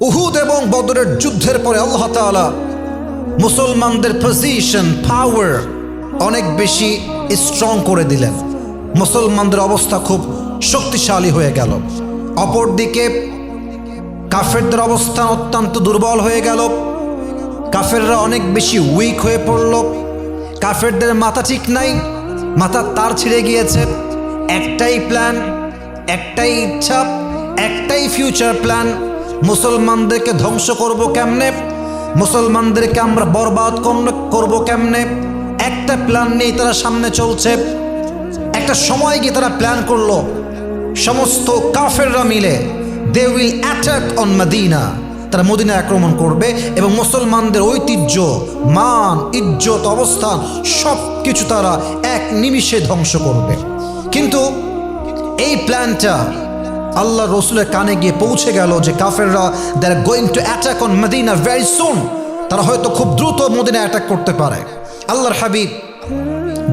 উহুদ এবং বদরের যুদ্ধের পরে আল্লাহ তাআলা মুসলমানদের পজিশন পাওয়ার অনেক বেশি স্ট্রং করে দিলেন। মুসলমানদের অবস্থা খুব শক্তিশালী হয়ে গেল। অপরদিকে কাফেরদের অবস্থা অত্যন্ত দুর্বল হয়ে গেল। কাফেররা অনেক বেশি উইক হয়ে পড়ল। কাফেরদের মাথা ঠিক নাই মাথার তার ছিঁড়ে গিয়েছে। একটাই প্ল্যান একটাই ইচ্ছা, একটাই ফিউচার প্ল্যান মুসলমানদেরকে ধ্বংস করব কেমনে? মুসলমানদেরকে আমরা বরবাদ করব- কেমনে? একটা প্ল্যান নিয়ে তারা সামনে চলছে। একটা সময় গিয়ে তারা প্ল্যান করল। সমস্ত কাফেররা মিলে they will attack on Medina তারা মদিনা আক্রমণ করবে এবং মুসলমানদের ঐতিহ্য, মান, ইজ্জত, অবস্থান সব কিছু তারা এক নিমিষে ধ্বংস করবে। কিন্তু এই প্ল্যানটা আল্লাহ রসুলের কানে গিয়ে পৌঁছে গেল যে কাফেররা they're going to attack on Medina very soon তারা হয়তো খুব দ্রুত মদিনা অ্যাটাক করতে পারে। আল্লাহর হাবিব,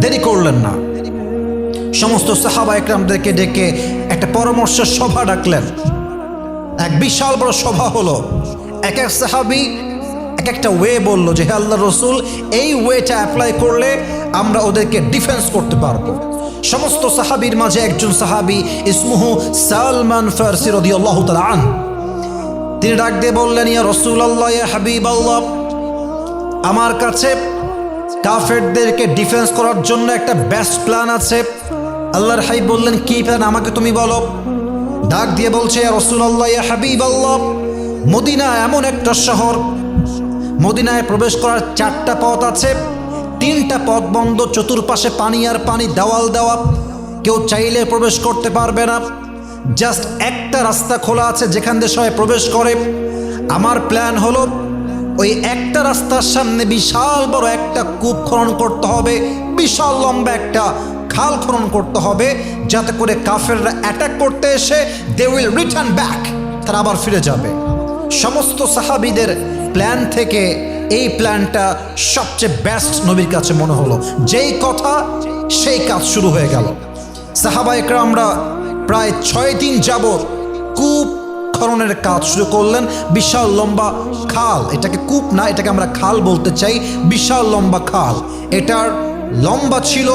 দেরি করলেন না। সমস্ত সাহাবা একরামদেরকে ডেকে একটা পরামর্শ সভা ডাকলেন। এক বিশাল বড় সভা হলো। এক এক সাহাবি এক একটা ওয়ে বলল যে, হে আল্লাহ রসুল, এই ওয়েটা অ্যাপ্লাই করলে আমরা ওদেরকে ডিফেন্স করতে পারব। সমস্ত সাহাবির মাঝে একজন সাহাবি ইসমুহু সালমান ফারসি রদিয়াল্লাহু আন তিনি ডাক দিয়ে বললেন, ইয়া রসুল আল্লাহ হাবিব আল্লাহ আমার কাছে কাফেরদেরকে ডিফেন্স করার জন্য একটা বেস্ট প্ল্যান আছে। আল্লাহর হাই বললেন, কি প্ল্যান? আমাকে তুমি বলো। ডাক দিয়ে বলছে রসুল আল্লাহ হাবিব আল্লাহ মদিনা এমন একটা শহর, মদিনায় প্রবেশ করার চারটা পথ আছে। তিনটা পথ বন্ধ, চতুর্পাশে পানি আর পানি, দেওয়াল দেওয়া। কেউ চাইলে প্রবেশ করতে পারবে না। জাস্ট একটা রাস্তা খোলা আছে যেখান দিয়ে সবাই প্রবেশ করে। আমার প্ল্যান হলো, ওই একটা রাস্তার সামনে বিশাল বড় একটা কূপ খনন করতে হবে। বিশাল লম্বা একটা খাল খনন করতে হবে, যাতে করে কাফেররা অ্যাটাক করতে এসে দে উইল রিটার্ন ব্যাক তারা আবার ফিরে যাবে। সমস্ত সাহাবিদের প্ল্যান থেকে এই প্ল্যানটা সবচেয়ে বেস্ট নবীর কাছে মনে হলো। যেই কথা, সেই কাজ শুরু হয়ে গেল। সাহাবা একরামরা প্রায় ছয় দিন যাবৎ কূপ খননের কাজ শুরু করলেন। বিশাল লম্বা খাল, এটাকে কূপ না, এটাকে আমরা খাল বলতে চাই। বিশাল লম্বা খাল। এটার লম্বা ছিল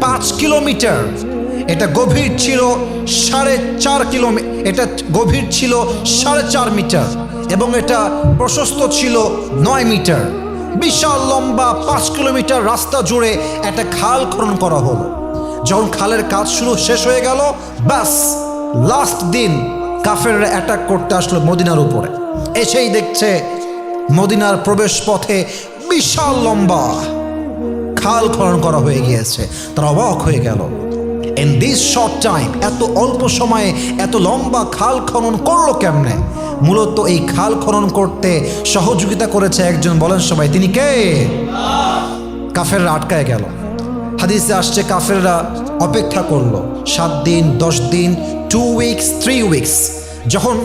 পাঁচ কিলোমিটার। এটা গভীর ছিল সাড়ে চার কিলোমিটার এটা গভীর ছিল সাড়ে চার মিটার এবং এটা প্রশস্ত ছিল নয় মিটার। বিশাল লম্বা পাঁচ কিলোমিটার রাস্তা জুড়ে একটা খাল খনন করা হলো। যখন খালের কাজ শুরু শেষ হয়ে গেল, ব্যাস লাস্ট দিন কাফেররা অ্যাটাক করতে আসলো মদিনার উপরে। এসেই দেখছে মদিনার প্রবেশ পথে বিশাল লম্বা খাল খনন করা হয়ে গিয়েছে। তারা অবাক হয়ে গেল। ইন দিস শর্ট টাইম এত অল্প সময়ে, এত লম্বা খাল খনন করল কেমনে? মূলত এই খাল খনন করতে সহযোগিতা করেছে একজন, বলেন সবাই, তিনি কে? কাফেররা আটকায় গেল। হাদিসে আসছে, কাফেররা অপেক্ষা করল। সাত দিন, দশ দিন টু উইকস থ্রি উইকস যখন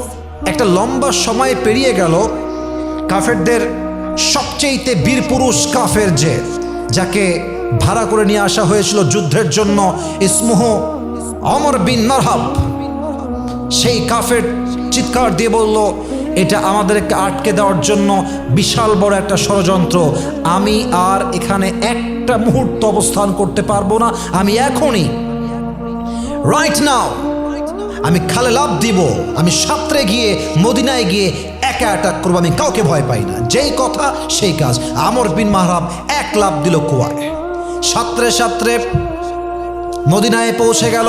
একটা লম্বা সময় পেরিয়ে গেল, কাফেরদের সবচেয়েতে বীরপুরুষ কাফের যে, যাকে ভাড়া করে নিয়ে আসা হয়েছিল যুদ্ধের জন্য ইসমুহ অমর বিন নারহাব। সেই কাফের চিৎকার দিয়ে বলল, এটা আমাদেরকে আটকে দেওয়ার জন্য বিশাল বড় একটা ষড়যন্ত্র। আমি আর এখানে একটা মুহূর্ত অবস্থান করতে পারব না। আমি এখনই রাইট নাও আমি খালে লাভ দিব। আমি সাঁতরে গিয়ে, মদিনায় গিয়ে একা অ্যাটাক করব। আমি কাউকে ভয় পাই না। যেই কথা, সেই কাজ। আমর বিন মাহরাব এক লাভ দিল কুয়ায়। সাঁতরে সাঁতরে মদিনায় পৌঁছে গেল।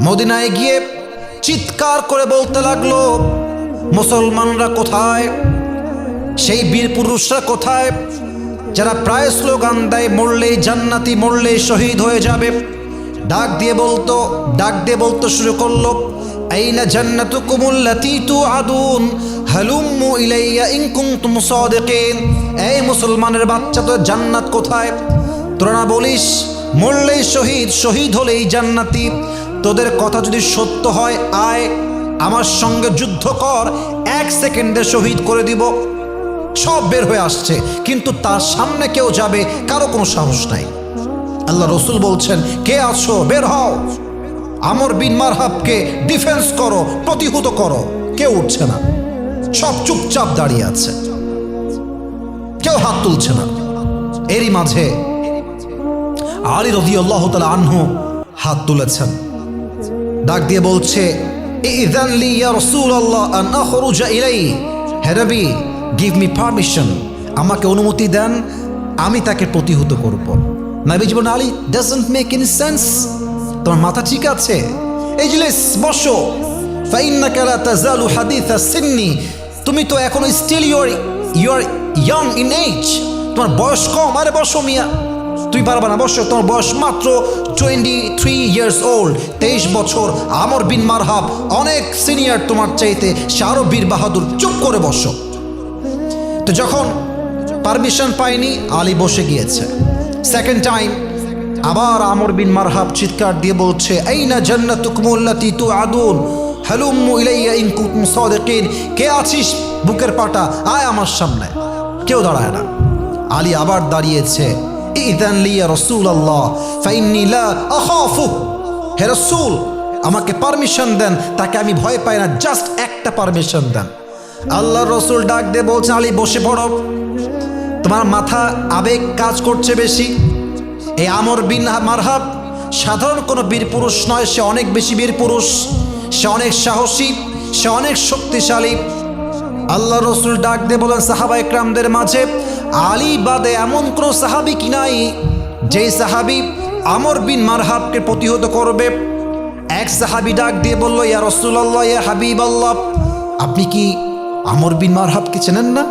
মদিনায় গিয়ে চিৎকার করে বলতে লাগল, মুসলমানরা কোথায়? সেই বীর পুরুষরা কোথায়? যারা প্রায় স্লোগান দেয়, মরলেই জান্নাতি, মরলেই শহীদ হয়ে যাবে। ডাক দিয়ে বলতো, ডাক দিয়ে বলতে শুরু করল, আইনা জান্নাতু কুমুল্লাতি তু আদুন হালুম্মু ইলাইয়া ইন কুনতুম সাদিকিন। এই মুসলমানের বাচ্চা তো জান্নাত কোথায়? তোরা বলিস, মরলেই শহীদ শহীদ হলেই জান্নাতি। তোদের কথা যদি সত্য হয়, আয়, আমার সঙ্গে যুদ্ধ কর, এক সেকেন্ডে শহীদ করে দিব। সব বের হয়ে আসছে, কিন্তু তার সামনে কেউ যাবে, কারও কোনো সাহস নাই। আল্লাহ রসুল বলছেন, কে আছো? বের হও। আমর বিন মারহাবকে ডিফেন্স করো, প্রতিহত করো। কেউ উঠছে না। সব চুপচাপ দাঁড়িয়ে আছে। কেউ হাত তুলছে না। এরই মাঝে আলী রদি আল্লাহ তালা আনহু হাত তুলেছেন। ডাক দিয়ে বলছে গিভ মি পারমিশন আমাকে অনুমতি দেন, আমি তাকে প্রতিহত করব। নবী জীবন Ali doesn't make in sense তোমার মাথা ঠিক আছে? এজলিস, বসো। তুমি তো এখনও still your your young in age তোমার বয়স কম, আরে বসো মিয়া। তুই পারবা না বসো তোমার বয়স মাত্র টোয়েন্টি থ্রি ইয়ার্স ওল্ড তেইশ বছর। আমর বিন মারহাব, অনেক সিনিয়র তোমার চাইতে সে আরও বীর বাহাদুর, চুপ করে বসো। তো যখন পারমিশন পায়নি আলী বসে গিয়েছে। সেকেন্ড টাইম আবার আমর বিন মারহাব চিৎকার দিয়ে বলছে এই না জান্নাতুকুমুল্লাতি তু আদুন হালুম্মু ইলাইয়া ইন কুনতুম সাদিকিন, কে আছিস বুকের পাটা? আয় আমার সামনে। কেউ দাঁড়ায় না। আলী আবার দাঁড়িয়েছে। আমাকে পারমিশন দেন, তাকে আমি ভয় পাই না, জাস্ট একটা পারমিশন দেন। আল্লাহ রসুল ডাক দিয়ে বলছে, আলী, বসে পড়ো। তোমার মাথা আবেগ কাজ করছে বেশি। এই আমর বিন মারহাব, সাধারণ কোনো বীর পুরুষ নয়, সে অনেক বেশি বীর পুরুষ। সে অনেক সাহসী, সে অনেক শক্তিশালী। আল্লাহ রসুল ডাক দিয়ে বলেন, সাহাবা একরামদের মাঝে আলী বাদে এমন কোনো সাহাবি কি নাই, যেই সাহাবি আমর বিন মারহাবকে প্রতিহত করবে। এক সাহাবি ডাক দিয়ে বলল, ইয়া রসুল্লাহ ইয়া হাবিব আল্লাহ আপনি কি আমর বিন মারহাবকে চেনেন না?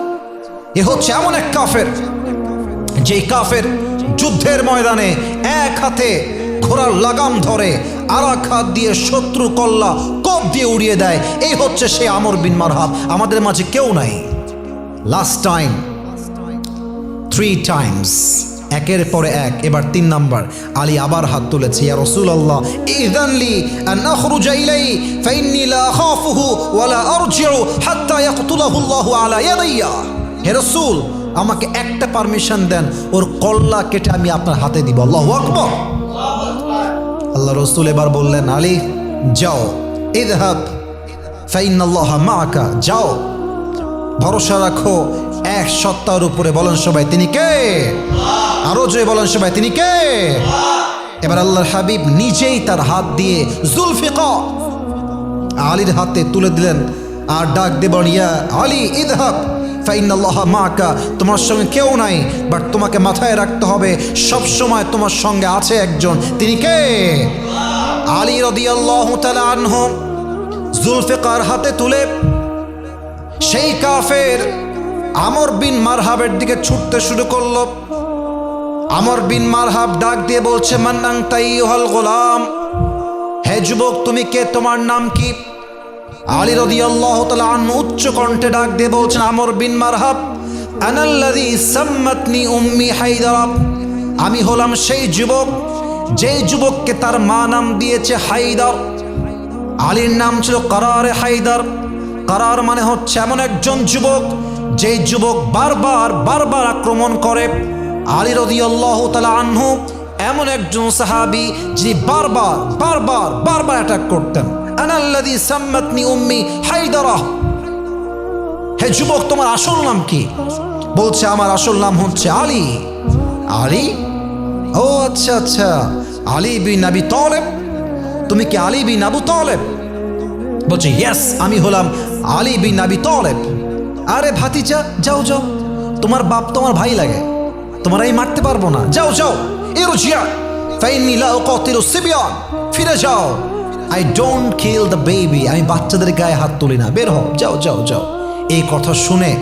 এ হচ্ছে এমন এক কাফের, যেই কাফের যুদ্ধের ময়দানে এক হাতে ঘোড়ার লাগাম ধরে আর এক হাত দিয়ে শত্রু কল্লা দিয়ে উড়িয়ে দেয়। এই হচ্ছে সে আমর বিন মারহাব। আমাদের মাঝে কেউ নাই। লাস্ট টাইম থ্রি টাইমস একের পরে এক, এবার তিন নাম্বার। আলী আবার হাত তুলেছে, ইয়া রাসূলুল্লাহ ইযানলি আন আখরুজা ইলাই ফাইন্নি লা আখাফুহু ওয়া লা আরজিউ হাত্তা ইয়াকতুলাহু আল্লাহু আলা ইয়াদাইয়া। হে রাসূল, আমাকে একটা পারমিশন দেন, ওর কল্লা কেটে আমি আপনার হাতে দিব। আল্লাহু আকবার। আল্লাহ রসুল এবার বললেন, আলী, যাও। ইদহাব ফাইনাল্লাহ মাআকা, যাও। ভরসা রাখো, এক সত্তার উপরে বলেন সবাই, তিনি কে? আরও জয় বলেন সবাই, তিনি কে? এবার আল্লাহর হাবিব নিজেই তার হাত দিয়ে জুলফিকা আলীর হাতে তুলে দিলেন আর ডাক দেবেন ইয়া আলী, ইদহাব ফাইনাল্লাহ মাকা তোমার সঙ্গে কেউ নাই বাট তোমাকে মাথায় রাখতে হবে, সব সময় তোমার সঙ্গে আছে একজন। তিনি কে? আলী রদিয়াল্লাহু তাআলা আনহু জুলফিকার হাতে তুলে সেই কাফের আমর বিন মারহাবের দিকে ছুটতে শুরু করল। আমর বিন মারহাব ডাক দিয়ে বলছে মান্নাং তাই হল গোলাম? হে যুবক, তুমি কে? তোমার নাম কি? আলী রদি আল্লাহ আনহু উচ্চ কণ্ঠে ডাক দিয়ে বলছেন, আমর বিন মারহাব, আনাল্লাযী সাম্মাতনি উম্মি হায়দার আমি হলাম সেই যুবক, যেই যুবককে তার মা নাম দিয়েছে হায়দার। আলীর নাম ছিল কারারে হায়দার। কারার মানে হচ্ছে এমন একজন যুবক, যেই যুবক বারবার বারবার আক্রমণ করে। আলী রদি আল্লাহ তালা আনহু এমন একজন সাহাবি, যিনি বারবার বারবার বারবার অ্যাটাক করতেন। আনাল্লাদি সাম্মাতনি উম্মি হায়দারা। হে যুবক, তোমার আসল নাম কি? বলছে, আমার আসল নাম হচ্ছে আলী। আলী? ও আচ্ছা আচ্ছা। আলী বিন আবি তলেব? তুমি কি আলী বিন আবু তলেব? বলছে ইয়াস আমি হলাম আলী বিন আবি তলেব। আরে ভাতিজা, যাও যাও। তোমার বাপ, তোমার ভাই লাগে। তোমার এই মারতে পারব না। যাও যাও। এরো জিয়া ফিরে যাও। I don't kill the baby আমি বাচ্চাদের গায়ে হাত তুলি না। বের হও। যাও যাও যাও। এই কথা শুনে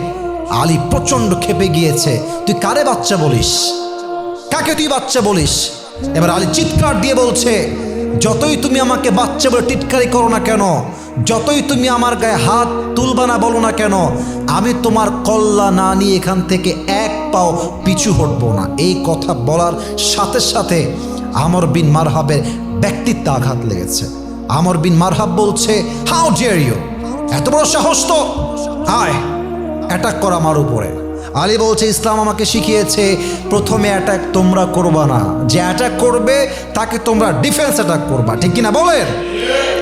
আলী প্রচণ্ড খেপে গিয়েছে। তুই কারে বাচ্চা বলিস? কাকে তুই বাচ্চা বলিস? এবার আলী চিৎকার দিয়ে বলছে যতই তুমি আমাকে বাচ্চা বলে টিটকারি করো না কেন, যতই তুমি আমার গায়ে হাত তুলবা না বলো না কেন, আমি তোমার কল্লা না নিয়ে এখান থেকে এক পাও পিছু হটব না। এই কথা বলার সাথে সাথে আমর বিন মারহাবের ব্যক্তিত্বে আঘাত লেগেছে। আমর বিন মারহাব বলছে হাউ ডিয়ার ইউ এত বড় সাহস তো? আয় অ্যাটাক করা আমার উপরে। আলী বলছে, ইসলাম আমাকে শিখিয়েছে, প্রথমে অ্যাটাক তোমরা করবা না। যে অ্যাটাক করবে, তাকে তোমরা ডিফেন্স অ্যাটাক করবা। ঠিক কিনা বলেন?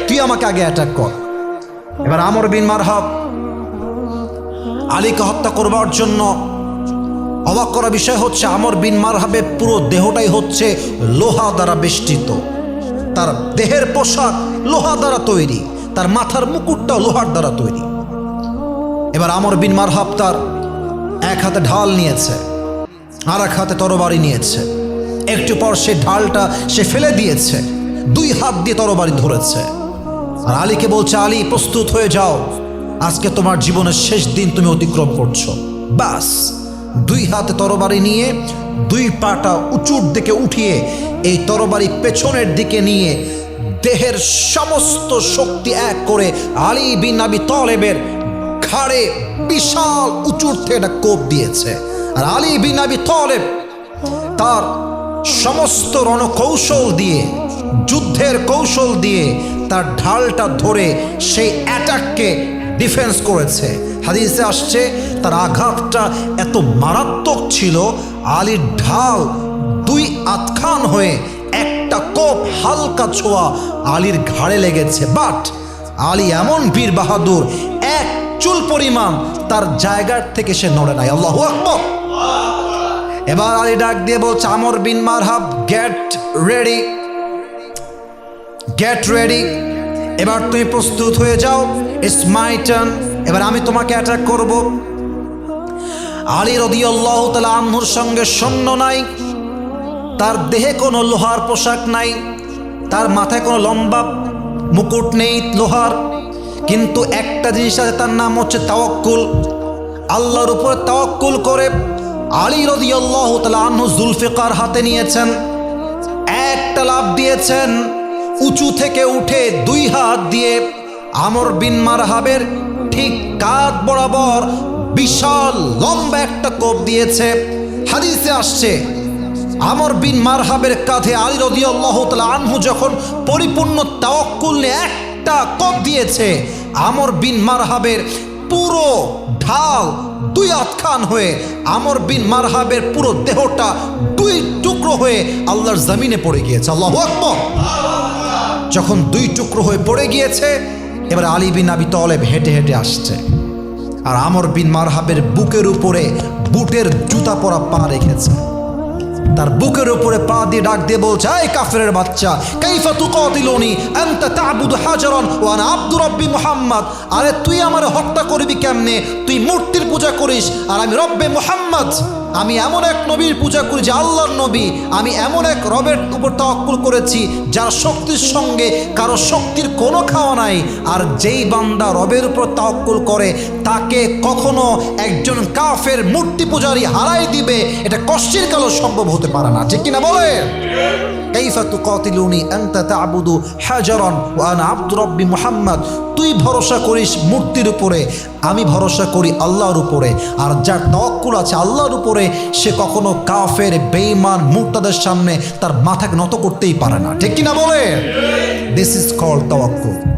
তুই আমাকে আগে অ্যাটাক কর। এবার আমর বিন মারহাব আলীকে হত্যা করবার জন্য অবাক করা বিষয় হচ্ছে, আমর বিন মারহাবে পুরো দেহটাই হচ্ছে লোহা দ্বারা বেষ্টিত। তার দেহের পোশাক লোহা দ্বারা তৈরি, তার মাথার মুকুটটাও লোহার দ্বারা তৈরি। এবার আমর বিন মারহাব তার এক হাতে ঢাল নিয়েছে, আর এক হাতে তরবারি নিয়েছে। একটু পর সে ঢালটা সে ফেলে দিয়েছে, দুই হাত দিয়ে তরবারি ধরেছে। আর আলীকে বলছে, আলী, প্রস্তুত হয়ে যাও। আজকে তোমার জীবনের শেষ দিন তুমি অতিক্রম করছ। বাস দুই হাতে তরবারি নিয়ে, দুই পাটা উঁচুর দিকে উঠিয়ে, এই তরবারি পেছনের দিকে নিয়ে, দেহের সমস্ত শক্তি এক করে আলী বিন আবি তলেবের ঘাড়ে বিশাল উঁচুর থেকে একটা কোপ দিয়েছে। আর আলী বিন আবি তলেব তার সমস্ত রণকৌশল দিয়ে, যুদ্ধের কৌশল দিয়ে তার ঢালটা ধরে সেই অ্যাটাককে ডিফেন্স করেছে। হাদিসে আসছে, তার আঘাতটা এত মারাত্মক ছিল, আলীর ঢাল দুই আতখান হয়ে একটা কোপ হালকা ছোঁয়া আলীর ঘাড়ে লেগেছে। বাট আলী এমন বীর বাহাদুর এক চুল পরিমাণ তার জায়গার থেকে সে নড়ে নাই। আল্লাহ আকবর। এবার আলী ডাক দিয়ে বলছে, আমর বিন মারহাব গেট রেডি গেট রেডি এবার তুমি প্রস্তুত হয়ে যাও। ইটস মাই টার্ন এবার আমি তোমাকে অ্যাটাক করব। আলী রদিয়াল্লাহ তালা আহ্নুর সঙ্গে সৈন্য নাই। তার দেহে কোনো লোহার পোশাক নাই। তার মাথায় কোনো লম্বা মুকুট নেই লোহার। কিন্তু একটা জিনিস আছে, তার নাম হচ্ছে তাওয়াক্কুল। আল্লাহর উপরে তাওয়াক্কুল করে আলী রদিয়াল্লাহ তালা আহ্নু জুলফিকার হাতে নিয়েছেন, একটা লাভ দিয়েছেন, উঁচু থেকে উঠে দুই হাত দিয়ে আমর বিন মারহাবের ঠিক কাঁধ বরাবর বিশাল লম্বা একটা কোপ দিয়েছে। হাদিসে আসছে, আমর বিন মারহাবের কাঁধে আলী রদিয়াল্লাহ তালা আনহু যখন পরিপূর্ণ তাওয়াক্কুল নিয়ে একটা কোপ দিয়েছে। আমর বিন মারহাবের পুরো ঢাল দুই আতখান হয়ে, আমর বিন মারহাবের পুরো দেহটা দুই টুকরো হয়ে আল্লাহর জমিনে পড়ে গিয়েছে। আল্লাহ আকবর। যখন দুই টুকরো হয়ে পড়ে গিয়েছে, এবার আলী বিন আবি তলেব হেঁটে হেঁটে আসছে। আর আমর বিন মারহাবের বুকের উপরে বুটের জুতা পরা পা রেখেছে। তার বুকের উপরে পা দিয়ে ডাক দিয়ে বলছে, এই কাফের বাচ্চা, কাইফা তু আনতা তা'বুদু ও ওয়া আব্দুর রাব্বি মুহাম্মদ। আরে তুই আমার হত্যা করবি কেমনে? তুই মূর্তির পূজা করিস, আর আমি রব্বে মুহাম্মদ। আমি এমন এক নবীর পূজা করি যে আল্লাহর নবী। আমি এমন এক রবের উপর তাওয়াক্কুল করেছি যার শক্তির সঙ্গে কারও শক্তির কোনো খাওয়া নাই। আর যেই বান্দা রবের উপর তাওয়াক্কুল করে, তাকে কখনো একজন কাফের মূর্তি পূজারি হারাই দিবে, এটা কষ্টের কালো সম্ভব হতে পারে না। ঠিক কিনা বলে তুকাতিলুনি আনতা তা'বুদু হাজারান ওয়া আনা আব্দু রাব্বি মুহাম্মদ। তুই ভরসা করিস মূর্তির উপরে। আমি ভরসা করি আল্লাহর উপরে। আর যার তওয়াক্কুল আছে আল্লাহর উপরে, সে কখনো কাফের বেইমান মুক্তাদের সামনে তার মাথাকে নত করতেই পারে না। ঠিক কিনা বলে দিস ইজ কল তাওয়াক্কুল।